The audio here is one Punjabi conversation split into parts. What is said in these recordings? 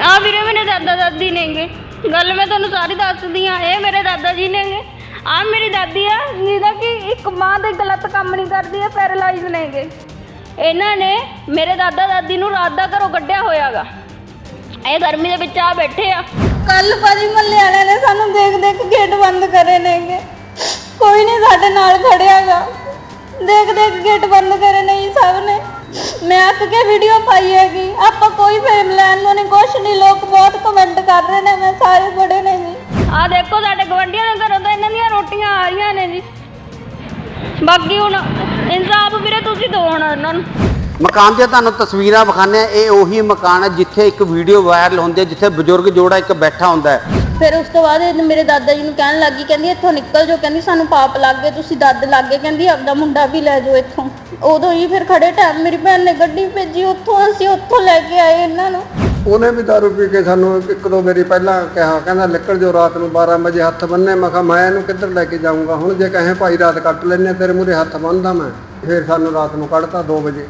ਆ ਵੀਰੇ ਮੇਰੇ ਦਾਦਾ ਦਾਦੀ ਨੇਗੇ। ਗੱਲ ਮੈਂ ਤੁਹਾਨੂੰ ਸਾਰੀ ਦੱਸਦੀ ਆ, ਇਹ ਮੇਰੇ ਦਾਦਾ ਜੀ ਨੇਗੇ। ਆ ਮੇਰੀ ਦਾਦੀ ਆ, ਜਿਹਦਾ ਕਿ ਇੱਕ ਮਾਂ ਦੇ ਗਲਤ ਕੰਮ ਨਹੀਂ ਕਰਦੀ ਹੈ ਪੈਰਾਲਾਈਜ਼ ਨੇਗੇ। ਇਹਨਾਂ ਨੇ ਮੇਰੇ ਦਾਦਾ ਦਾਦੀ ਨੂੰ ਰਾਤ ਦਾ ਘਰੋਂ ਕੱਢਿਆ ਹੋਇਆਗਾ। ਇਹ ਗਰਮੀ ਦੇ ਵਿੱਚ ਆ ਬੈਠੇ ਆ। ਕੱਲ ਭਾਜੀ ਮੱਲੇ ਵਾਲਿਆਂ ਨੇ ਸਾਨੂੰ ਦੇਖ ਦੇਖ ਗੇਟ ਬੰਦ ਕਰੇ ਨੇਗੇ। ਕੋਈ ਨਹੀਂ ਸਾਡੇ ਨਾਲ ਖੜਿਆਗਾ। ਦੇਖ ਦੇਖ ਗੇਟ ਬੰਦ ਕਰੇ ਨੇ ਸਭ ਨੇ। ਮੈਂ ਅੱਕ ਕੇ ਵੀਡੀਓ ਪਾਈ ਹੈਗੀ। ਆਪਾਂ ਕੋਈ ਫੇਮ ਲੈਣ ਨੂੰ ਨਹੀਂ ਕੁਛ ਨਹੀਂ ਲੋਕ ਬਹੁਤ ਕਮੈਂਟ ਕਰ ਰਹੇ ਨੇ ਮੈਂ ਸਾਰੇ ਬੜੇ ਨੇ ਜੀ। ਆ ਦੇਖੋ ਸਾਡੇ ਗਵੰਡੀਆਂ ਦੇ ਘਰੋਂ ਤਾਂ ਇਹਨਾਂ ਦੀਆਂ ਰੋਟੀਆਂ ਆ ਰਹੀਆਂ ਨੇ ਜੀ। ਬਾਕੀ ਹੁਣ ਇਨਸਾਫ ਵੀਰੇ ਤੁਸੀਂ ਦਿਓ ਹੁਣ ਇਹਨਾਂ ਨੂੰ। ਮਕਾਨ ਦੀਆਂ ਤੁਹਾਨੂੰ ਤਸਵੀਰਾਂ ਆ ਇਹ ਉਹੀ ਮਕਾਨ ਹੈ ਜਿੱਥੇ ਇੱਕ ਵੀਡੀਓ ਵਾਇਰਲ ਹੁੰਦੀ ਹੈ ਜਿੱਥੇ ਬਜ਼ੁਰਗ ਜੋੜਾ ਇੱਕ ਬੈਠਾ ਹੁੰਦਾ ਹੈ। ਫਿਰ ਉਸ ਤੋਂ ਬਾਅਦ ਮੇਰੇ ਦਾਦਾ ਜੀ ਨੂੰ ਕਹਿਣ ਲੱਗੀ ਕਹਿੰਦੀ ਇੱਥੋਂ ਨਿਕਲ ਜਾਓ। ਕਹਿੰਦੀ ਸਾਨੂੰ ਪਾਪ ਲੱਗ ਗਏ ਤੁਸੀਂ ਦੱਦ ਲੱਗ ਗਏ। ਕਹਿੰਦੀ ਆਪਦਾ ਮੁੰਡਾ ਵੀ ਲੈ ਜਾਓ ਇੱਥੋਂ। ਉਦੋਂ ਹੀ ਫਿਰ ਖੜੇ ਟਾਈਮ ਮੇਰੀ ਭੈਣ ਨੇ ਗੱਡੀ ਭੇਜੀ ਉੱਥੋਂ ਅਸੀਂ ਉੱਥੋਂ ਲੈ ਕੇ ਆਏ ਇਹਨਾਂ ਨੂੰ। ਉਹਨੇ ਵੀ ਦਾਰੂ ਪੀ ਕੇ ਸਾਨੂੰ ਇੱਕ ਦੋ ਵਾਰੀ ਪਹਿਲਾਂ ਕਿਹਾ ਕਹਿੰਦਾ ਨਿਕਲ ਜਾਓ ਰਾਤ ਨੂੰ 12 ਵਜੇ ਹੱਥ ਬੰਨੇ ਮੈਂ ਕਿਹਾ ਮੈਂ ਇਹਨੂੰ ਕਿੱਧਰ ਲੈ ਕੇ ਜਾਊਂਗਾ? ਹੁਣ ਜੇ ਕਹੇ ਭਾਈ ਰਾਤ ਕੱਟ ਲੈਨੇ ਤੇਰੇ ਮੂਰੇ ਹੱਥ ਬੰਨਦਾ ਮੈਂ। ਫਿਰ ਸਾਨੂੰ ਰਾਤ ਨੂੰ ਕੱਢਤਾ 2 ਵਜੇ।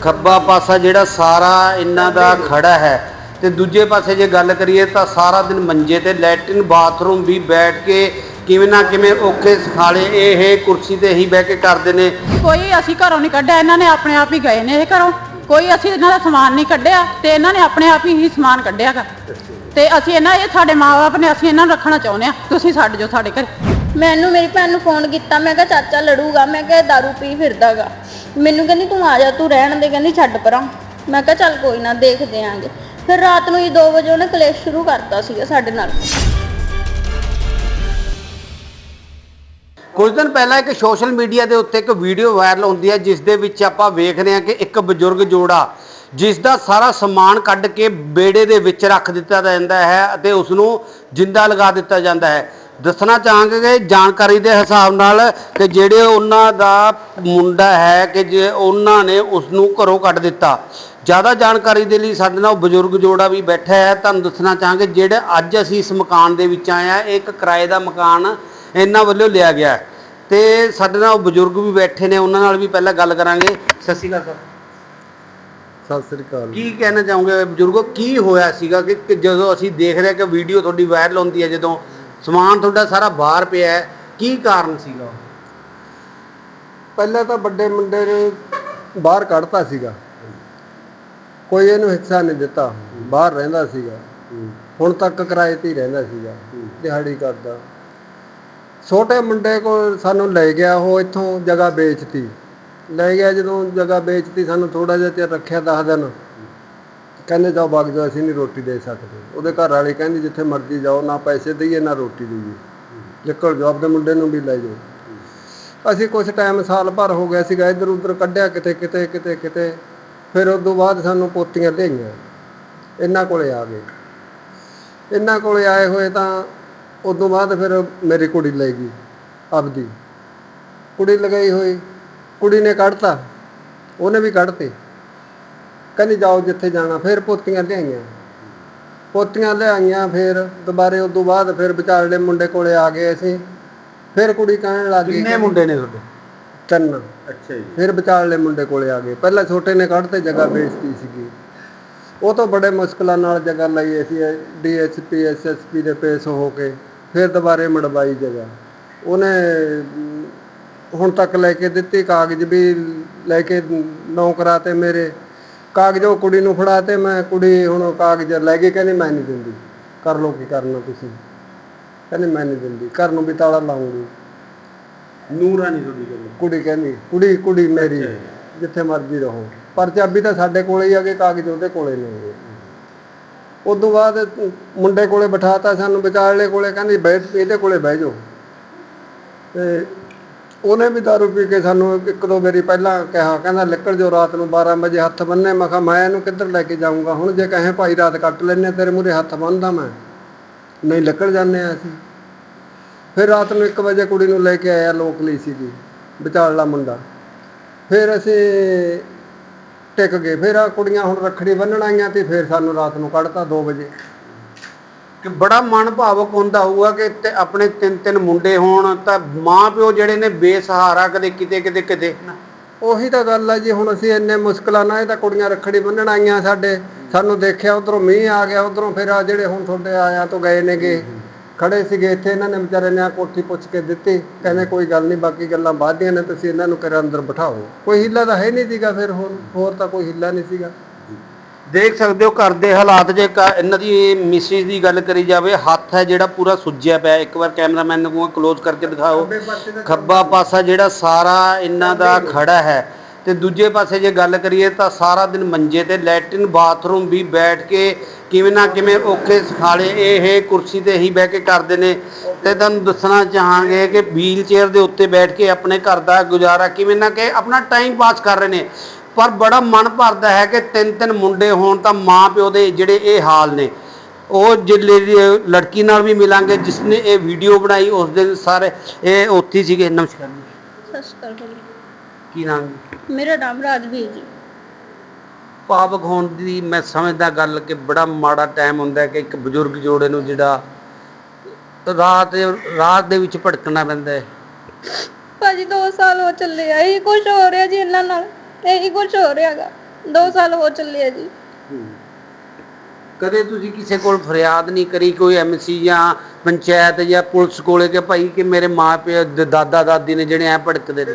ਖੱਬਾ ਪਾਸਾ ਜਿਹੜਾ ਸਾਰਾ ਇਹਨਾਂ ਦਾ ਖੜਾ ਹੈ ਤੇ ਦੂਜੇ ਪਾਸੇ ਜੇ ਗੱਲ ਕਰੀਏ ਤਾਂ ਸਾਰਾ ਦਿਨ ਮੰਜੇ ਤੇ ਲੈਟਰਿਨ ਬਾਥਰੂਮ ਵੀ ਬੈਠ ਕੇ ਕਿਵੇਂ ਨਾ ਕਿਵੇਂ ਔਖੇ ਸਖਾਲੇ ਇਹ ਕੁਰਸੀ ਤੇ ਹੀ ਬਹਿ ਕੇ ਕਰਦੇ ਨੇ। ਕੋਈ ਅਸੀਂ ਘਰੋਂ ਨਹੀਂ ਕੱਢਿਆ ਇਹਨਾਂ ਨੇ ਆਪਣੇ ਆਪ ਹੀ ਗਏ ਨੇ ਇਹ ਘਰੋਂ। ਕੋਈ ਅਸੀਂ ਇਹਨਾਂ ਦਾ ਸਮਾਨ ਨਹੀਂ ਕੱਢਿਆ ਤੇ ਇਹਨਾਂ ਨੇ ਆਪਣੇ ਆਪ ਹੀ ਹੀ ਸਮਾਨ ਕੱਢਿਆਗਾ ਤੇ ਅਸੀਂ ਇਹਨਾਂ ਇਹ ਸਾਡੇ ਮਾਪੇ ਨੇ ਅਸੀਂ ਇਹਨਾਂ ਨੂੰ ਰੱਖਣਾ ਚਾਹੁੰਦੇ ਆ ਤੁਸੀਂ ਛੱਡ ਜਾਓ ਸਾਡੇ ਘਰ। ਮੈਨੂੰ ਮੇਰੀ ਭੈਣ ਨੂੰ ਫੋਨ ਕੀਤਾ ਮੈਂ ਕਿਹਾ ਚਾਚਾ ਲੜੂਗਾ ਮੈਂ ਕਿਹਾ ਦਾਰੂ ਪੀ ਫਿਰਦਾਗਾ ਮੈਨੂੰ ਕਹਿੰਦੀ ਤੂੰ ਆ ਜਾ ਤੂੰ ਰਹਿਣ ਦੇ ਕਹਿੰਦੀ ਛੱਡ ਪਰਾਂ। ਮੈਂ ਕਿਹਾ ਚੱਲ ਕੋਈ ਨਾ ਦੇਖਦੇ ਆਂਗੇ। ਫਿਰ ਰਾਤ ਨੂੰ ਹੀ 2 ਵਜੇ ਉਹਨੇ ਕਲੇਸ਼ ਸ਼ੁਰੂ ਕਰਤਾ ਸੀਗਾ ਸਾਡੇ ਨਾਲ। ਕੁਝ ਦਿਨ ਪਹਿਲਾਂ ਇੱਕ ਸੋਸ਼ਲ ਮੀਡੀਆ ਦੇ ਉੱਤੇ ਇੱਕ ਵੀਡੀਓ ਵਾਇਰਲ ਹੁੰਦੀ ਹੈ, ਜਿਸ ਦੇ ਵਿੱਚ ਆਪਾਂ ਵੇਖ ਰਹੇ ਹਾਂ ਕਿ ਇੱਕ ਬਜ਼ੁਰਗ ਜੋੜਾ, ਜਿਸ ਦਾ ਸਾਰਾ ਸਮਾਨ ਕੱਢ ਕੇ ਬੇੜੇ ਦੇ ਵਿੱਚ ਰੱਖ ਦਿੱਤਾ ਜਾਂਦਾ ਹੈ ਅਤੇ ਉਸ ਨੂੰ ਜਿੰਦਾ ਲਗਾ ਦਿੱਤਾ ਜਾਂਦਾ ਹੈ। ਦੱਸਣਾ ਚਾਹਾਂਗੇ ਜਾਣਕਾਰੀ ਦੇ ਹਿਸਾਬ ਨਾਲ ਕਿ ਜਿਹੜੇ ਉਹਨਾਂ ਦਾ ਮੁੰਡਾ ਹੈ ਕਿ ਜੇ ਉਹਨਾਂ ਨੇ ਉਸ ਨੂੰ ਘਰੋਂ ਕੱਢ ਦਿੱਤਾ। ਜ਼ਿਆਦਾ ਜਾਣਕਾਰੀ ਦੇ ਲਈ ਸਾਡੇ ਨਾਲ ਬਜ਼ੁਰਗ ਜੋੜਾ ਵੀ ਬੈਠਾ ਹੈ। ਤੁਹਾਨੂੰ ਦੱਸਣਾ ਚਾਹਾਂਗੇ, ਜਿਹੜੇ ਅੱਜ ਅਸੀਂ ਇਸ ਮਕਾਨ ਦੇ ਵਿੱਚ ਆਏ ਆ ਇਹ ਇੱਕ ਕਿਰਾਏ ਦਾ ਮਕਾਨ ਇਹਨਾਂ ਵੱਲੋਂ ਲਿਆ ਗਿਆ ਹੈ। ਤੇ ਸਾਡੇ ਨਾਲ ਬਜ਼ੁਰਗ ਵੀ ਬੈਠੇ ਨੇ ਉਹਨਾਂ ਨਾਲ ਵੀ ਪਹਿਲਾਂ ਗੱਲ ਕਰਾਂਗੇ। ਸਤਿ ਸ਼੍ਰੀ ਅਕਾਲ ਸਰ। ਸਤਿ ਸ੍ਰੀ ਅਕਾਲ ਕੀ ਕਹਿਣਾ ਚਾਹੋਗੇ ਬਜ਼ੁਰਗੋ ਕੀ ਹੋਇਆ ਸੀਗਾ ਕਿ ਕਿ ਜਦੋਂ ਅਸੀਂ ਦੇਖ ਰਹੇ ਕਿ ਵੀਡੀਓ ਤੁਹਾਡੀ ਵਾਇਰਲ ਹੁੰਦੀ ਹੈ ਜਦੋਂ ਸਮਾਨ ਤੁਹਾਡਾ ਸਾਰਾ ਬਾਹਰ ਪਿਆ ਹੈ ਕੀ ਕਾਰਨ ਸੀਗਾ? ਪਹਿਲਾਂ ਤਾਂ ਵੱਡੇ ਮੁੰਡੇ ਨੂੰ ਬਾਹਰ ਕੱਢਤਾ ਸੀਗਾ। ਕੋਈ ਇਹਨੂੰ ਹਿੱਸਾ ਨਹੀਂ ਦਿੱਤਾ। ਬਾਹਰ ਰਹਿੰਦਾ ਸੀਗਾ। ਹੁਣ ਤੱਕ ਕਿਰਾਏ ਤੇ ਹੀ ਰਹਿੰਦਾ ਸੀਗਾ। ਦਿਹਾੜੀ ਕਰਦਾ। ਛੋਟੇ ਮੁੰਡੇ ਕੋਲ ਸਾਨੂੰ ਲੈ ਗਿਆ, ਉਹ ਇੱਥੋਂ ਜਗ੍ਹਾ ਵੇਚਤੀ। ਲੈ ਗਿਆ, ਜਦੋਂ ਜਗ੍ਹਾ ਵੇਚਤੀ, ਸਾਨੂੰ ਥੋੜਾ ਜਿਹਾ ਚਿਰ ਰੱਖਿਆ 10 ਦਿਨ। ਕਹਿੰਦੇ, ਜਾਓ ਵਗ ਜਾਓ, ਅਸੀਂ ਨਹੀਂ ਰੋਟੀ ਦੇ ਸਕਦੇ। ਉਹਦੇ ਘਰ ਵਾਲੇ ਕਹਿੰਦੇ, ਜਿੱਥੇ ਮਰਜ਼ੀ ਜਾਓ, ਨਾ ਪੈਸੇ ਦਈਏ, ਨਾ ਰੋਟੀ ਦਈਏ। ਨਿਕਲ ਜਾਓ ਆਪਣੇ ਮੁੰਡੇ ਨੂੰ ਵੀ ਲੈ ਜਾਓ। ਅਸੀਂ ਕੁਝ ਟਾਈਮ ਸਾਲ ਭਰ ਹੋ ਗਿਆ ਸੀਗਾ, ਇੱਧਰ ਉੱਧਰ ਕੱਢਿਆ, ਕਿਤੇ ਕਿਤੇ ਕਿਤੇ ਕਿਤੇ। ਫਿਰ ਉਸ ਤੋਂ ਬਾਅਦ ਸਾਨੂੰ ਪੋਤੀਆਂ ਲਿਆਈਆਂ। ਇਹਨਾਂ ਕੋਲੇ ਆ ਗਏ। ਇਹਨਾਂ ਕੋਲੇ ਆਏ ਹੋਏ ਤਾਂ ਉਸ ਤੋਂ ਬਾਅਦ ਫਿਰ ਮੇਰੀ ਕੁੜੀ ਲੈ ਗਈ ਆਪਦੀ। ਕੁੜੀ ਲਗਾਈ ਹੋਈ ਕੁੜੀ ਨੇ ਕੱਢਤਾ ਉਹਨੇ ਵੀ ਕੱਢਤੇ। ਕਹਿੰਦੀ ਜਾਓ ਜਿੱਥੇ ਜਾਣਾ। ਫਿਰ ਪੋਤੀਆਂ ਲਿਆਈਆਂ। ਪੋਤੀਆਂ ਲਿਆਈਆਂ ਫਿਰ ਦੁਬਾਰੇ ਉਸ ਤੋਂ ਬਾਅਦ ਫਿਰ ਵਿਚਾਰਲੇ ਮੁੰਡੇ ਕੋਲੇ ਆ ਗਏ ਅਸੀਂ। ਫਿਰ ਕੁੜੀ ਕਹਿਣ ਲੱਗ ਗਈ ਕਿੰਨੇ ਮੁੰਡੇ ਨੇ ਤੁਹਾਡੇ? ਤਿੰਨ। ਅੱਛਾ ਜੀ। ਫਿਰ ਵਿਚਾਰਲੇ ਮੁੰਡੇ ਕੋਲੇ ਆ ਗਏ। ਪਹਿਲਾਂ ਛੋਟੇ ਨੇ ਕੱਢਤੇ ਜਗ੍ਹਾ ਵੇਚਤੀ ਸੀਗੀ। ਉਹ ਤੋਂ ਬੜੇ ਮੁਸ਼ਕਲਾਂ ਨਾਲ ਜਗ੍ਹਾ ਲਈ ਅਸੀਂ ਡੀਐਸਪੀ ਐਸਐਸਪੀ ਦੇ ਪੇਸ਼ ਹੋ ਕੇ। ਫਿਰ ਦੁਬਾਰੇ ਮੜਵਾਈ ਜਗ੍ਹਾ। ਉਹਨੇ ਹੁਣ ਤੱਕ ਲੈ ਕੇ ਦਿੱਤੀ ਕਾਗਜ਼ ਵੀ ਲੈ ਕੇ ਨੌ ਕਰਾਤੇ ਮੇਰੇ। ਕਾਗਜ਼ ਉਹ ਕੁੜੀ ਨੂੰ ਫੜਾਤੇ ਮੈਂ ਕੁੜੀ ਹੁਣ ਕਾਗਜ਼ ਲੈ ਗਈ ਕਹਿੰਦੀ ਮੈਂ ਨਹੀਂ ਦਿੰਦੀ। ਕਰ ਲਓ ਕੀ ਕਰਨਾ ਤੁਸੀਂ। ਕਹਿੰਦੀ ਮੈਂ ਨਹੀਂ ਦਿੰਦੀ ਘਰ ਨੂੰ ਵੀ ਤਾਲਾ ਲਾਉਂਗੀ। ਨੂਰਾ ਨਹੀਂ ਤੁਹਾਡੀ ਗੱਲ। ਕੁੜੀ ਕਹਿੰਦੀ ਕੁੜੀ ਕੁੜੀ ਮੇਰੀ ਜਿੱਥੇ ਮਰਜ਼ੀ ਰਹੋ। ਪਰ ਚਾਬੀ ਤਾਂ ਸਾਡੇ ਕੋਲੇ ਹੀ ਆ ਕੇ ਕਾਗਜ਼ ਉਹਦੇ ਕੋਲੇ ਨੇ। ਉਦੋਂ ਬਾਅਦ ਮੁੰਡੇ ਕੋਲੇ ਬਿਠਾਤਾ ਸਾਨੂੰ, ਵਿਚਾਰਲੇ ਕੋਲੇ ਕਹਿੰਦੀ ਬੈਠ ਇਹਦੇ ਕੋਲੇ ਬਹਿ ਜਾਓ। ਤੇ ਉਹਨੇ ਵੀ ਦਾਰੂ ਪੀ ਕੇ ਸਾਨੂੰ ਇੱਕ ਦੋ ਵਾਰੀ ਪਹਿਲਾਂ ਕਿਹਾ, ਕਹਿੰਦਾ ਨਿਕਲ ਜਾਓ ਰਾਤ ਨੂੰ 12 ਵਜੇ, ਹੱਥ ਬੰਨੇ ਮੈਂ ਕਿਹਾ, ਮੈਂ ਇਹਨੂੰ ਕਿੱਧਰ ਲੈ ਕੇ ਜਾਊਂਗਾ? ਹੁਣ ਜੇ ਕਹੇ, ਭਾਈ, ਰਾਤ ਕੱਟ ਲੈਨੇ ਤੇਰੇ ਮੂਰੇ ਹੱਥ ਬੰਨਦਾ ਮੈਂ। ਨਹੀਂ, ਨਿਕਲ ਜਾਂਦੇ ਆ ਅਸੀਂ। ਫਿਰ ਰਾਤ ਨੂੰ 1 ਵਜੇ ਕੁੜੀ ਨੂੰ ਲੈ ਕੇ ਆਇਆ, ਲੋਕ ਲਈ ਸੀਗੀ ਵਿਚਾਲਲਾ ਮੁੰਡਾ। ਫਿਰ ਅਸੀਂ ਟਿਕ ਗਏ, ਫਿਰ ਆ ਕੁੜੀਆਂ ਹੁਣ ਰੱਖੜੀ ਬੰਨਣ ਆਈਆਂ ਤੇ ਫਿਰ ਸਾਨੂੰ ਰਾਤ ਨੂੰ ਕੱਢਤਾ 2 ਵਜੇ। ਕਿ ਬੜਾ ਮਨ ਭਾਵਕ ਹੁੰਦਾ ਹੋਊਗਾ ਕਿ ਤੇ ਆਪਣੇ ਤਿੰਨ ਤਿੰਨ ਮੁੰਡੇ ਹੋਣ ਤਾਂ ਮਾਂ ਪਿਓ ਜਿਹੜੇ ਨੇ ਬੇਸਹਾਰਾ ਕਦੇ ਕਿਤੇ ਕਿਤੇ ਕਿਤੇ ਉਹੀ ਤਾਂ ਗੱਲ ਆ ਜੀ, ਹੁਣ ਅਸੀਂ ਇੰਨੇ ਮੁਸ਼ਕਲਾਂ ਨਾਲ ਇਹ ਤਾਂ ਕੁੜੀਆਂ ਰੱਖੜੀ ਬੰਨਣ ਆਈਆਂ ਸਾਡੇ। ਸਾਨੂੰ ਦੇਖਿਆ, ਉਧਰੋਂ ਮੀਂਹ ਆ ਗਿਆ, ਉਧਰੋਂ ਫਿਰ ਆ ਜਿਹੜੇ ਹੁਣ ਤੁਹਾਡੇ ਆਇਆ ਤੋਂ ਗਏ ਨੇਗੇ। ਖੜੇ ਸੀਗੇ ਇੱਥੇ ਇਹਨਾਂ ਨੇ ਵਿਚਾਰੇ ਨੇ ਆ ਕੋਠੀ ਪੁੱਛ ਕੇ ਦਿੱਤੀ ਕਹਿੰਦੇ ਕੋਈ ਗੱਲ ਨਹੀਂ ਬਾਕੀ ਗੱਲਾਂ ਬਾਅਦ ਦੀਆਂ ਨੇ ਤੁਸੀਂ ਇਹਨਾਂ ਨੂੰ ਕਰ ਅੰਦਰ ਬਿਠਾਓ। ਕੋਈ ਹਿੱਲਾ ਤਾਂ ਹੈ ਨਹੀਂ ਸੀਗਾ ਫਿਰ ਹੋਰ ਹੋਰ ਤਾਂ ਕੋਈ ਹਿੱਲਾ ਨਹੀਂ ਸੀਗਾ। ਦੇਖ ਸਕਦੇ ਹੋ ਘਰ ਦੇ ਹਾਲਾਤ ਜੇ ਇਹਨਾਂ ਦੀ ਮਿਸਿਸ ਦੀ ਗੱਲ ਕਰੀ ਜਾਵੇ ਹੱਥ ਹੈ ਜਿਹੜਾ ਪੂਰਾ ਸੁੱਜਿਆ ਪਿਆ ਇੱਕ ਵਾਰ ਕੈਮਰਾਮੈਨ ਨੂੰ ਕਲੋਜ਼ ਕਰਕੇ ਦਿਖਾਓ। ਖੱਬਾ ਪਾਸਾ ਜਿਹੜਾ ਸਾਰਾ ਇਹਨਾਂ ਦਾ ਖੜਾ ਹੈ ਤੇ ਦੂਜੇ ਪਾਸੇ ਜੇ ਗੱਲ ਕਰੀਏ ਤਾਂ ਸਾਰਾ ਦਿਨ ਮੰਜੇ ਤੇ ਲੈਟਰਨ ਬਾਥਰੂਮ ਵੀ ਬੈਠ ਕੇ ਕਿਵੇਂ ਨਾ ਕਿਵੇਂ ਔਖੇ ਸਖਾਲੇ ਇਹ ਕੁਰਸੀ ਤੇ ਹੀ ਬਹਿ ਕੇ ਕਰਦੇ ਨੇ। ਤੇ ਤੁਹਾਨੂੰ ਦੱਸਣਾ ਚਾਹਾਂਗੇ ਕਿ ਵੀਲ ਚੇਅਰ ਦੇ ਉੱਤੇ ਬੈਠ ਕੇ ਆਪਣੇ ਘਰ ਦਾ ਗੁਜ਼ਾਰਾ ਕਿਵੇਂ ਨਾ ਕਿ ਆਪਣਾ ਟਾਈਮ ਪਾਸ ਕਰ ਰਹੇ ਨੇ। ਪਰ ਬੜਾ ਮਨ ਭਰਦਾ ਹੈ ਕਿ ਤਿੰਨ ਤਿੰਨ ਮੁੰਡੇ ਹੋਣ ਤਾਂ ਮਾਂ ਪਿਓ ਦੇ ਜਿਹੜੇ ਇਹ ਹਾਲ ਨੇ। ਉਹ ਜਿਹੜੇ ਲੜਕੀ ਨਾਲ ਵੀ ਮਿਲਾਂਗੇ ਜਿਸ ਨੇ ਇਹ ਵੀਡੀਓ ਬਣਾਈ, ਉਸ ਦਿਨ ਸਾਰੇ ਇਹ ਉੱਥੇ ਸੀਗੇ। ਨਮਸਕਾਰ। ਸਤਿ ਸ਼੍ਰੀ ਅਕਾਲ ਭਾਜੀ। ਕੀ ਨਾਮ? ਜੀ ਮੇਰਾ ਨਾਮ ਰਾਜਵੀਰ ਜੀ। ਭਾਵਕ ਹੋਣ ਦੀ ਮੈਂ ਸਮਝਦਾ ਗੱਲ ਕਿ ਬੜਾ ਮਾੜਾ ਟਾਈਮ ਹੁੰਦਾ ਕਿ ਇੱਕ ਬਜ਼ੁਰਗ ਜੋੜੇ ਨੂੰ ਜਿਹੜਾ ਰਾਤ ਰਾਤ ਦੇ ਵਿੱਚ ਭਟਕਣਾ ਪੈਂਦਾ ਹੈ। ਭਾਜੀ 2 ਸਾਲ ਹੋ ਚੱਲੇ ਆ ਇਹੀ ਕੁਝ ਹੋ ਰਿਹਾ ਜੀ ਇਹਨਾਂ ਨਾਲ। ਇਹੀ ਕੁਝ ਹੋ ਰਿਹਾਗਾ। 2 ਸਾਲ ਹੋ ਚੱਲੇ ਆ ਜੀ। ਕਦੇ ਤੁਸੀਂ ਕਿਸੇ ਕੋਲ ਫਰਿਆਦ ਨਹੀਂ ਕਰੀ ਕੋਈ ਐਮਸੀ ਜਾਂ ਪੰਚਾਇਤ ਜਾਂ ਪੁਲਿਸ ਕੋਲੇ ਕਿ ਭਾਈ ਕਿ ਮੇਰੇ ਮਾਂ ਪਿਓ ਦ- ਦਾਦਾ ਦਾਦੀ ਨੇ ਜਿਹੜੇ ਐ ਭਟਕਦੇ ਨੇ?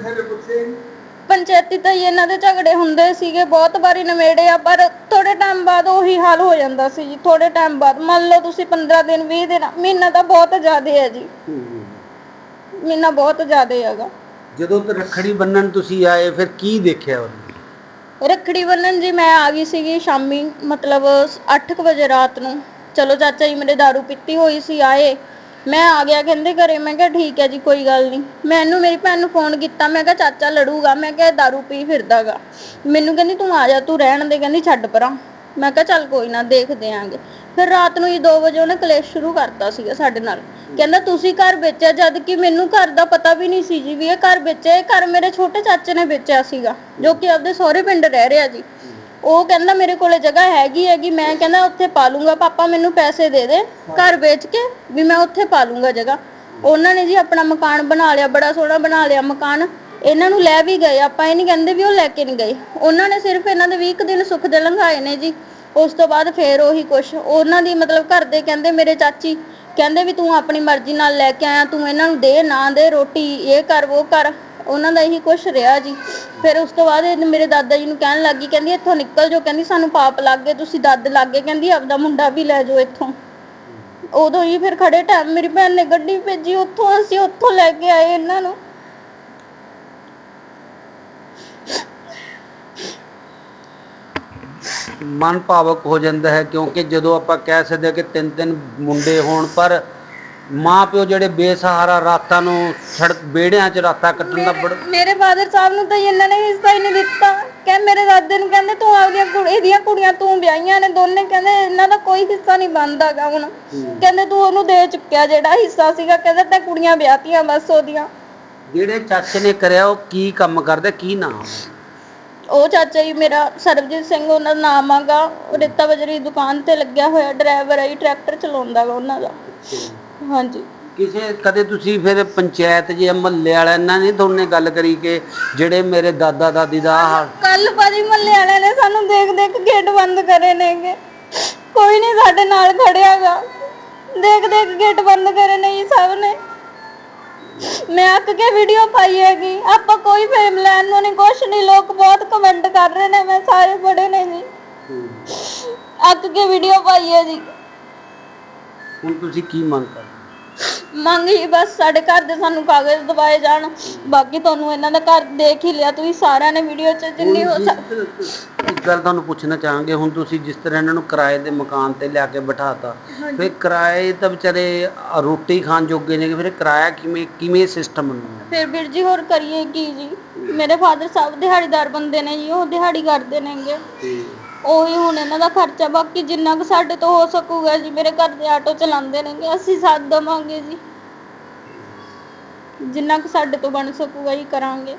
ਪੰਚਾਇਤੀ ਤਾਂ ਇਹਨਾਂ ਦੇ ਝਗੜੇ ਹੁੰਦੇ ਸੀਗੇ ਬਹੁਤ ਵਾਰੀ ਨਵੇੜੇ ਆ ਪਰ ਥੋੜੇ ਟਾਈਮ ਬਾਅਦ ਉਹੀ ਹਾਲ ਹੋ ਜਾਂਦਾ ਸੀ ਜੀ ਥੋੜੇ ਟਾਈਮ ਬਾਅਦ। ਮੰਨ ਲਓ ਤੁਸੀਂ 15 ਦਿਨ 20 ਦਿਨ ਮਹੀਨਾ ਤਾਂ ਬਹੁਤ ਜ਼ਿਆਦਾ ਹੈ ਜੀ ਮਹੀਨਾ ਬਹੁਤ ਜ਼ਿਆਦਾ ਹੈਗਾ। ਜਦੋਂ ਤੇ ਰੱਖੜੀ ਬੰਨਣ ਤੁਸੀਂ ਆਏ ਫਿਰ ਕੀ ਦੇਖਿਆ ਉਹਨੇ? ਰੱਖੜੀ ਬੰਨਣ ਜੀ ਮੈਂ ਆ ਗਈ ਸੀਗੀ ਸ਼ਾਮੀ ਮਤਲਬ 8:00 ਵਜੇ ਰਾਤ ਨੂੰ। ਚਲੋ ਚਾਚਾ ਜੀ ਮੇਰੇ दारू ਪੀਤੀ ਹੋਈ ਸੀ ਆਏ। ਮੈਂ ਆ ਗਿਆ, ਕਹਿੰਦੇ ਘਰੇ। ਮੈਂ ਕਿਹਾ, ਠੀਕ ਹੈ ਜੀ, ਕੋਈ ਗੱਲ ਨਹੀਂ। ਮੈਨੂੰ ਮੇਰੀ ਭੈਣ ਨੂੰ ਫੋਨ ਕੀਤਾ। ਮੈਂ ਕਿਹਾ, ਚਾਚਾ ਲੜੂਗਾ। ਮੈਂ ਕਿਹਾ ਇਹ दारू ਪੀ ਫਿਰਦਾਗਾ। ਮੈਨੂੰ ਕਹਿੰਦੀ, ਤੂੰ ਆ ਜਾ, ਤੂੰ ਰਹਿਣ ਦੇ। ਕਹਿੰਦੀ, ਛੱਡ ਪਰਾਂ। ਮੈਂ ਕਿਹਾ, ਚੱਲ ਕੋਈ ਨਾ, ਦੇਖਦੇ ਆਂਗੇ। ਫਿਰ ਰਾਤ ਨੂੰ ਹੀ 2 ਵਜੇ ਉਹਨੇ ਕਲੇਸ਼ ਸ਼ੁਰੂ ਕਰਤਾ ਸੀਗਾ ਸਾਡੇ ਨਾਲ। ਕਹਿੰਦਾ, ਤੁਸੀਂ ਘਰ ਵੇਚਿਆ, ਜਦ ਕਿ ਮੈਨੂੰ ਘਰ ਦਾ ਪਤਾ ਵੀ ਨਹੀਂ ਸੀ ਜੀ ਵੀ ਇਹ ਘਰ ਵੇਚਿਆ। ਇਹ ਘਰ ਮੇਰੇ ਛੋਟੇ ਚਾਚੇ ਨੇ ਵੇਚਿਆ ਸੀਗਾ, ਜੋ ਕਿ ਆਪਦੇ ਸਹੁਰੇ ਪਿੰਡ ਰਹਿ ਰਿਹਾ ਜੀ। ਉਹ ਕਹਿੰਦਾ ਮੇਰੇ ਕੋਲੇ ਜਗ੍ਹਾ ਹੈਗੀ ਹੈਗੀ, ਮੈਂ ਕਹਿੰਦਾ ਉੱਥੇ ਪਾ ਲੂੰਗਾ, ਪਾਪਾ ਮੈਨੂੰ ਪੈਸੇ ਦੇ ਦੇ, ਘਰ ਵੇਚ ਕੇ ਵੀ ਮੈਂ ਉੱਥੇ ਪਾ ਲੂੰਗਾ ਜਗ੍ਹਾ। ਉਹਨਾਂ ਨੇ ਜੀ ਆਪਣਾ ਮਕਾਨ ਬਣਾ ਲਿਆ, ਬੜਾ ਸੋਹਣਾ ਬਣਾ ਲਿਆ ਮਕਾਨ। ਇਹਨਾਂ ਨੂੰ ਲੈ ਵੀ ਗਏ, ਆਪਾਂ ਇਹ ਨਹੀਂ ਕਹਿੰਦੇ ਵੀ ਉਹ ਲੈ ਕੇ ਨਹੀਂ ਗਏ। ਉਹਨਾਂ ਨੇ ਸਿਰਫ ਇਹਨਾਂ ਦੇ 20 ਕੁ ਦਿਨ ਸੁੱਖ ਦੇ ਲੰਘਾਏ ਨੇ ਜੀ। ਉਸ ਤੋਂ ਬਾਅਦ ਫੇਰ ਉਹੀ ਕੁਛ। ਉਹਨਾਂ ਦੀ ਮਤਲਬ ਘਰ ਦੇ ਕਹਿੰਦੇ ਮੇਰੇ ਚਾਚੀ, ਕਹਿੰਦੇ ਵੀ ਤੂੰ ਆਪਣੀ ਮਰਜ਼ੀ ਨਾਲ ਲੈ ਕੇ ਆਇਆ, ਤੂੰ ਇਹਨਾਂ ਨੂੰ ਦੇ, ਨਾ ਦੇ ਰੋਟੀ, ਇਹ ਕਰ, ਉਹ ਕਰ। ਉਹਨਾਂ ਦਾ ਇਹੀ ਕੁਛ ਰਿਹਾ ਜੀ। ਫਿਰ ਉਸ ਤੋਂ ਬਾਅਦ ਇਹ ਮੇਰੇ ਦਾਦਾ ਜੀ ਨੂੰ ਕਹਿਣ ਲੱਗੀ, ਕਹਿੰਦੀ, ਇੱਥੋਂ ਨਿਕਲ ਜਾਓ। ਕਹਿੰਦੀ, ਸਾਨੂੰ ਪਾਪ ਲੱਗ ਗਏ, ਤੁਸੀਂ ਦੱਦ ਲੱਗ ਗਏ। ਕਹਿੰਦੀ, ਆਪਦਾ ਮੁੰਡਾ ਵੀ ਲੈ ਜਾਓ ਇੱਥੋਂ। ਉਦੋਂ ਹੀ ਫਿਰ ਖੜੇ ਟਾਈਮ ਮੇਰੀ ਭੈਣ ਨੇ ਗੱਡੀ ਭੇਜੀ, ਉੱਥੋਂ ਅਸੀਂ ਉੱਥੋਂ ਲੈ ਕੇ ਆਏ ਇਹਨਾਂ ਨੂੰ। ਮਨ ਭਾਵਕ ਹੋ ਜਾਂਦਾ ਹੈ, ਕਿਉਂਕਿ ਜਦੋਂ ਆਪਾਂ ਕਹਿ ਸਕਦੇ ਹਾਂ ਕਿ ਤਿੰਨ ਤਿੰਨ ਮੁੰਡੇ ਹੋਣ, ਪਰ ਮਾਂ ਪਿਓ ਜਿਹੜੇ ਬੇਸਹਾਰਾ ਰਾਤਾਂ ਨੂੰ ਸੜਕ ਬੇੜਿਆਂ 'ਚ ਰਾਤਾਂ ਕੱਟਣ ਦਾ ਬੜਾ ਮੇਰੇ ਫਾਦਰ ਸਾਹਿਬ ਨੂੰ ਤਾਂ ਇਹਨਾਂ ਨੇ ਹਿੱਸਾ ਹੀ ਨਹੀਂ ਦਿੱਤਾ। ਕਹਿ ਮੇਰੇ ਦਾਦੇ ਨੂੰ ਕਹਿੰਦੇ ਤੂੰ ਆਪਦੀਆਂ ਕੁੜ- ਇਹਦੀਆਂ ਕੁੜੀਆਂ ਤੂੰ ਵਿਆਹੀਆਂ ਨੇ ਦੋਨੇ। ਕਹਿੰਦੇ ਇਹਨਾਂ ਦਾ ਕੋਈ ਹਿੱਸਾ ਨਹੀਂ ਬਣਦਾਗਾ ਹੁਣ। ਕਹਿੰਦੇ ਤੂੰ ਉਹਨੂੰ ਦੇ ਚੁੱਕਿਆ ਜਿਹੜਾ ਹਿੱਸਾ ਸੀਗਾ। ਕਹਿੰਦੇ ਤੇ ਕੁੜੀਆਂ ਵਿਆਹਤੀਆਂ ਬਸ ਉਹਦੀਆਂ। ਜਿਹੜੇ ਚਾਚੇ ਨੇ ਕਰਿਆ ਉਹ ਕੀ ਕੰਮ ਕਰਦੇ ਕੀ ਨਾਮ ਉਹ ਚਾਚਾ ਜੀ ਮੇਰਾ ਸਰਬਜੀਤ ਸਿੰਘ ਉਹਨਾਂ ਦਾ ਨਾਮ ਆਗਾ। ਉਹ ਰੇਤਾ ਬਜਰੀ ਦੀ ਦੁਕਾਨ ਤੇ ਲੱਗਿਆ ਹੋਇਆ ਡਰਾਈਵਰ ਹੈ ਜੀ, ਟਰੈਕਟਰ ਚਲਾਉਂਦਾ ਗਾ ਉਹਨਾਂ ਦਾ। ਹਾਂਜੀ। ਕਿਸੇ ਕਦੇ ਤੁਸੀਂ ਫਿਰ ਪੰਚਾਇਤ ਜੇ ਮਹੱਲੇ ਵਾਲਿਆਂ ਨਾਲ ਨਹੀਂ ਦੋਨੇ ਗੱਲ ਕਰੀ ਕਿ ਜਿਹੜੇ ਮੇਰੇ ਦਾਦਾ ਦਾਦੀ ਦਾ ਹਾਲ? ਕੱਲ ਭਾਜੀ ਮੱਲੇ ਵਾਲਿਆਂ ਨੇ ਸਾਨੂੰ ਦੇਖ ਦੇਖ ਗੇਟ ਬੰਦ ਕਰੇ ਨੇਗੇ। ਕੋਈ ਨਹੀਂ ਸਾਡੇ ਨਾਲ ਖੜਿਆਗਾ ਦੇਖ ਦੇਖ ਗੇਟ ਬੰਦ ਕਰੇ ਨੇ ਜੀ ਸਭ ਨੇ। ਮੈਂ ਅੱਕ ਕੇ ਵੀਡੀਓ ਪਾਈ ਹੈਗੀ। ਆਪਾਂ ਕੋਈ ਫੇਮ ਲੈਣ ਨੂੰ ਨਹੀਂ ਕੁਛ ਨਹੀਂ ਲੋਕ ਬਹੁਤ ਕਮੈਂਟ ਕਰ ਰਹੇ ਨੇ ਮੈਂ ਸਾਰੇ ਬੜੇ ਨੇ ਜੀ। ਅੱਕ ਕੇ ਵੀਡੀਓ ਪਾਈ ਹੈ ਜੀ। ਹੁਣ ਤੁਸੀਂ ਕੀ ਮੰਗ ਕਰਦੇ ਮੰਗ ਹੀ ਬਸ ਸਾਡੇ ਘਰ ਦੇ ਸਾਨੂੰ ਕਾਗਜ਼ ਦਵਾਏ ਜਾਣ। ਬਾਕੀ ਤੁਹਾਨੂੰ ਇਹਨਾਂ ਦਾ ਘਰ ਦੇਖ ਹੀ ਲਿਆ। ਤੁਸੀਂ ਸਾਰਿਆਂ ਨੇ ਵੀਡੀਓ 'ਚ ਜਿੰਨੀ ਹੋ ਸਕ ਇੱਕ ਗੱਲ ਤੁਹਾਨੂੰ ਪੁੱਛਣਾ ਚਾਹਾਂਗੇ। ਹੁਣ ਤੁਸੀਂ ਜਿਸ ਤਰ੍ਹਾਂ ਇਹਨਾਂ ਨੂੰ ਕਿਰਾਏ ਦੇ ਮਕਾਨ ਤੇ ਲਿਆ ਕੇ ਬਿਠਾਤਾ ਫਿਰ ਕਿਰਾਏ ਤਾਂ ਵਿਚਾਰੇ ਅ, ਰੋਟੀ ਖਾਣ ਜੋਗੇ ਨੇ ਫਿਰ ਕਿਰਾਇਆ ਕਿਵੇਂ ਕਿਵੇਂ ਸਿਸਟਮ ਬਣਾਉਣਾ ਫਿਰ ਵੀਰ ਜੀ ਹੋਰ ਕਰੀਏ ਕੀ ਜੀ? ਮੇਰੇ ਫਾਦਰ ਸਾਹਿਬ ਦਿਹਾੜੀਦਾਰ ਬੰਦੇ ਨੇ ਜੀ ਉਹ ਦਿਹਾੜੀ ਕਰਦੇ ਨੇਗੇ। ਉਹੀ ਹੁਣ ਇਹਨਾਂ ਦਾ ਖਰਚਾ ਬਾਕੀ ਜਿੰਨਾ ਕੁ ਸਾਡੇ ਤੋਂ ਹੋ ਸਕੂਗਾ ਜੀ ਮੇਰੇ ਘਰ ਦੇ ਆਟੋ ਚਲਾਉਂਦੇ ਨੇਗੇ ਅਸੀਂ ਸਾਥ ਦੇਵਾਂਗੇ ਜੀ। ਜਿੰਨਾ ਕੁ ਸਾਡੇ ਤੋਂ ਬਣ ਸਕੂਗਾ ਜੀ ਕਰਾਂਗੇ।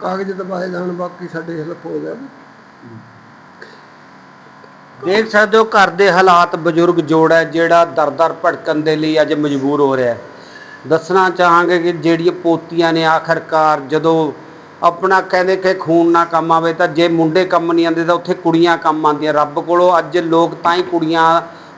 ਕਾਗਜ਼ ਦਬਾਏ ਜਾਣ ਬਾਕੀ ਸਾਡੇ ਹੈਲਪ ਹੋ ਜਾਵੇ ਦੇਖ ਸਕਦੇ ਹੋ ਘਰ ਦੇ ਹਾਲਾਤ ਬਜ਼ੁਰਗ ਜੋੜ ਹੈ ਜਿਹੜਾ ਦਰ-ਦਰ ਭਟਕਣ ਦੇ ਲਈ ਅੱਜ ਮਜਬੂਰ ਹੋ ਰਿਹਾ ਹੈ। ਦੱਸਣਾ ਚਾਹਾਂਗੇ ਕਿ ਜਿਹੜੀਆਂ ਪੋਤੀਆਂ ਨੇ ਆਖਰਕਾਰ ਜਦੋਂ ਆਪਣਾ ਕਹਿੰਦੇ ਕਿ ਖੂਨ ਨਾ ਕੰਮ ਆਵੇ ਤਾਂ ਜੇ ਮੁੰਡੇ ਕੰਮ ਨਹੀਂ ਆਉਂਦੇ ਤਾਂ ਉੱਥੇ ਕੁੜੀਆਂ ਕੰਮ ਆਉਂਦੀਆਂ। ਰੱਬ ਕੋਲੋਂ ਅੱਜ ਲੋਕ ਤਾਂ ਹੀ ਕੁੜੀਆਂ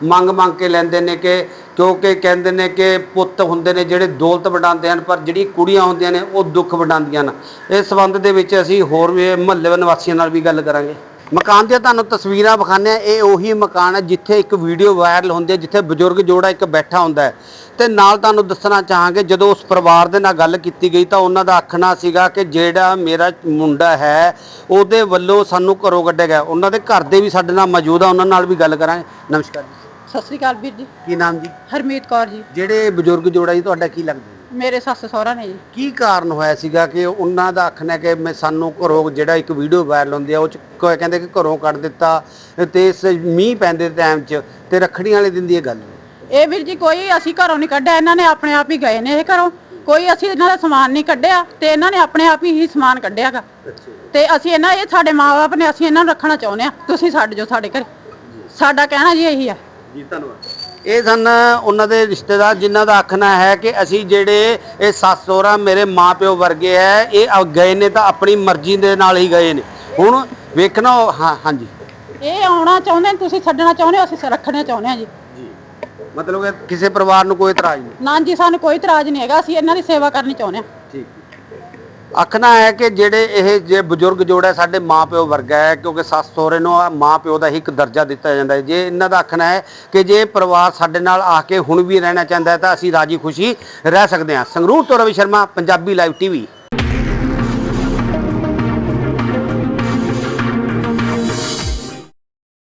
ਮੰਗ ਮੰਗ ਕੇ ਲੈਂਦੇ ਨੇ ਕਿ ਕਿਉਂਕਿ ਕਹਿੰਦੇ ਨੇ ਕਿ ਪੁੱਤ ਹੁੰਦੇ ਨੇ ਜਿਹੜੇ ਦੌਲਤ ਵਡਾਉਂਦੇ ਹਨ, ਪਰ ਜਿਹੜੀ ਕੁੜੀਆਂ ਹੁੰਦੀਆਂ ਨੇ ਉਹ ਦੁੱਖ ਵਡਾਉਂਦੀਆਂ ਹਨ ਇਸ ਸੰਬੰਧ ਦੇ ਵਿੱਚ ਅਸੀਂ ਹੋਰ ਵੀ ਮਹੱਲੇ ਨਿਵਾਸੀਆਂ ਨਾਲ ਵੀ ਗੱਲ ਕਰਾਂਗੇ। ਮਕਾਨ ਦੀਆਂ ਤੁਹਾਨੂੰ ਤਸਵੀਰਾਂ ਵਿਖਾਉਂਦੇ ਆ ਇਹ ਉਹੀ ਮਕਾਨ ਹੈ ਜਿੱਥੇ ਇੱਕ ਵੀਡੀਓ ਵਾਇਰਲ ਹੁੰਦੀ ਹੈ ਜਿੱਥੇ ਬਜ਼ੁਰਗ ਜੋੜਾ ਇੱਕ ਬੈਠਾ ਹੁੰਦਾ ਹੈ। ਤੇ ਨਾਲ ਤੁਹਾਨੂੰ ਦੱਸਣਾ ਚਾਹਾਂਗੇ ਜਦੋਂ ਉਸ ਪਰਿਵਾਰ ਦੇ ਨਾਲ ਗੱਲ ਕੀਤੀ ਗਈ ਤਾਂ ਉਹਨਾਂ ਦਾ ਆਖਣਾ ਸੀਗਾ ਕਿ ਜਿਹੜਾ ਮੇਰਾ ਮੁੰਡਾ ਹੈ ਉਹਦੇ ਵੱਲੋਂ ਸਾਨੂੰ ਘਰੋਂ ਕੱਢਿਆ ਗਿਆ। ਉਹਨਾਂ ਦੇ ਘਰ ਦੇ ਵੀ ਸਾਡੇ ਨਾਲ ਮੌਜੂਦ ਆ ਉਹਨਾਂ ਨਾਲ ਵੀ ਗੱਲ ਕਰਾਂਗੇ। ਨਮਸਕਾਰ ਜੀ। ਸਤਿ ਸ੍ਰੀ ਅਕਾਲ ਵੀਰ ਜੀ। ਕੀ ਨਾਮ ਜੀ? ਹਰਮੀਤ ਕੌਰ ਜੀ। ਜਿਹੜੇ ਬਜ਼ੁਰਗ ਜੋੜਾ ਜੀ ਤੁਹਾਡਾ ਕੀ ਲੱਗਦਾ? ਮੇਰੇ ਸੱਸ ਸਹੁਰਾ ਨੇ ਜੀ। ਕੀ ਕਾਰਨ ਹੋਇਆ ਸੀਗਾ ਕਿ ਉਹਨਾਂ ਦਾ ਆਖਣਾ ਹੈ ਕਿ ਮੈਂ ਸਾਨੂੰ ਘਰੋਂ ਜਿਹੜਾ ਇੱਕ ਵੀਡੀਓ ਵਾਇਰਲ ਹੁੰਦੀ ਆ ਉਹ ਚ ਕ- ਕਹਿੰਦੇ ਕਿ ਘਰੋਂ ਕੱਢ ਦਿੱਤਾ ਤੇ ਇਸ ਮੀਂਹ ਪੈਂਦੇ ਟਾਈਮ 'ਚ ਤੇ ਰੱਖੜੀਆਂ ਵਾਲੇ ਦਿਨ ਦੀ ਇਹ ਗੱਲ। ਹੈ। ਇਹ ਵੀਰ ਜੀ ਕੋਈ ਅਸੀਂ ਘਰੋਂ ਨਹੀਂ ਕੱਢਿਆ ਇਹਨਾਂ ਨੇ ਆਪਣੇ ਆਪ ਹੀ ਗਏ ਨੇ ਇਹ ਘਰੋਂ। ਕੋਈ ਅਸੀਂ ਇਹਨਾਂ ਦਾ ਸਮਾਨ ਨਹੀਂ ਕੱਢਿਆ ਤੇ ਇਹਨਾਂ ਨੇ ਆਪਣੇ ਆਪ ਹੀ ਸਮਾਨ ਕੱਢਿਆਗਾ ਤੇ ਅਸੀਂ ਇਹਨਾਂ ਇਹ ਸਾਡੇ ਮਾਪੇ ਨੇ ਅਸੀਂ ਇਹਨਾਂ ਨੂੰ ਰੱਖਣਾ ਚਾਹੁੰਦੇ ਆ। ਤੁਸੀਂ ਛੱਡ ਜਾਓ ਸਾਡੇ ਘਰ। ਸਾਡਾ ਕਹਿਣਾ ਜੀ ਇਹੀ ਆ। ਜੀ ਧੰਨਵਾਦ। ਇਹ ਸਨ ਉਹਨਾਂ ਦੇ ਰਿਸ਼ਤੇਦਾਰ ਜਿਨ੍ਹਾਂ ਦਾ ਆਖਣਾ ਹੈ ਕਿ ਅਸੀਂ ਜਿਹੜੇ ਇਹ ਸੱਸ ਸਹੁਰਾ ਮੇਰੇ ਮਾਪਿਓ ਵਰਗੇ ਹੈ ਇਹ ਆ- ਗਏ ਨੇ ਤਾਂ ਆਪਣੀ ਮਰਜ਼ੀ ਦੇ ਨਾਲ ਹੀ ਗਏ ਨੇ। ਹੁਣ ਵੇਖਣਾ ਉਹ- ਹਾਂ ਹਾਂਜੀ। ਇਹ ਆਉਣਾ ਚਾਹੁੰਦੇ ਨੇ ਤੁਸੀਂ ਛੱਡਣਾ ਚਾਹੁੰਦੇ ਹੋ ਅਸੀਂ ਰੱਖਣਾ ਚਾਹੁੰਦੇ ਆ ਜੀ। ਮਤਲਬ ਕਿ ਕਿਸੇ ਪਰਿਵਾਰ ਨੂੰ ਕੋਈ ਇਤਰਾਜ਼ ਨਹੀਂ? ਨਾ ਜੀ ਸਾਨੂੰ ਕੋਈ ਇਤਰਾਜ਼ ਨਹੀਂ ਹੈਗਾ ਅਸੀਂ ਇਹਨਾਂ ਦੀ ਸੇਵਾ ਕਰਨੀ ਚਾਹੁੰਦੇ ਠੀਕ ਆਖਣਾ ਹੈ ਕਿ ਜਿਹੜੇ ਇਹ ਜੇ ਬਜ਼ੁਰਗ ਜੋੜਾ ਸਾਡੇ ਮਾਪਿਓ ਵਰਗਾ ਹੈ, ਕਿਉਂਕਿ ਸੱਸ ਸਹੁਰੇ ਨੂੰ ਮਾਪਿਓ ਦਾ ਹੀ ਇੱਕ ਦਰਜਾ ਦਿੱਤਾ ਜਾਂਦਾ ਹੈ। ਜੇ ਇਹਨਾਂ ਦਾ ਆਖਣਾ ਹੈ ਕਿ ਜੇ ਪਰਿਵਾਰ ਸਾਡੇ ਨਾਲ ਆ ਕੇ ਹੁਣ ਵੀ ਰਹਿਣਾ ਚਾਹੁੰਦਾ ਹੈ, ਤਾਂ ਅਸੀਂ ਰਾਜੀ ਖੁਸ਼ੀ ਰਹਿ ਸਕਦੇ ਹਾਂ। ਸੰਗਰੂਰ ਤੋਂ ਰਵੀ ਸ਼ਰਮਾ, ਪੰਜਾਬੀ ਲਾਈਵ ਟੀਵੀ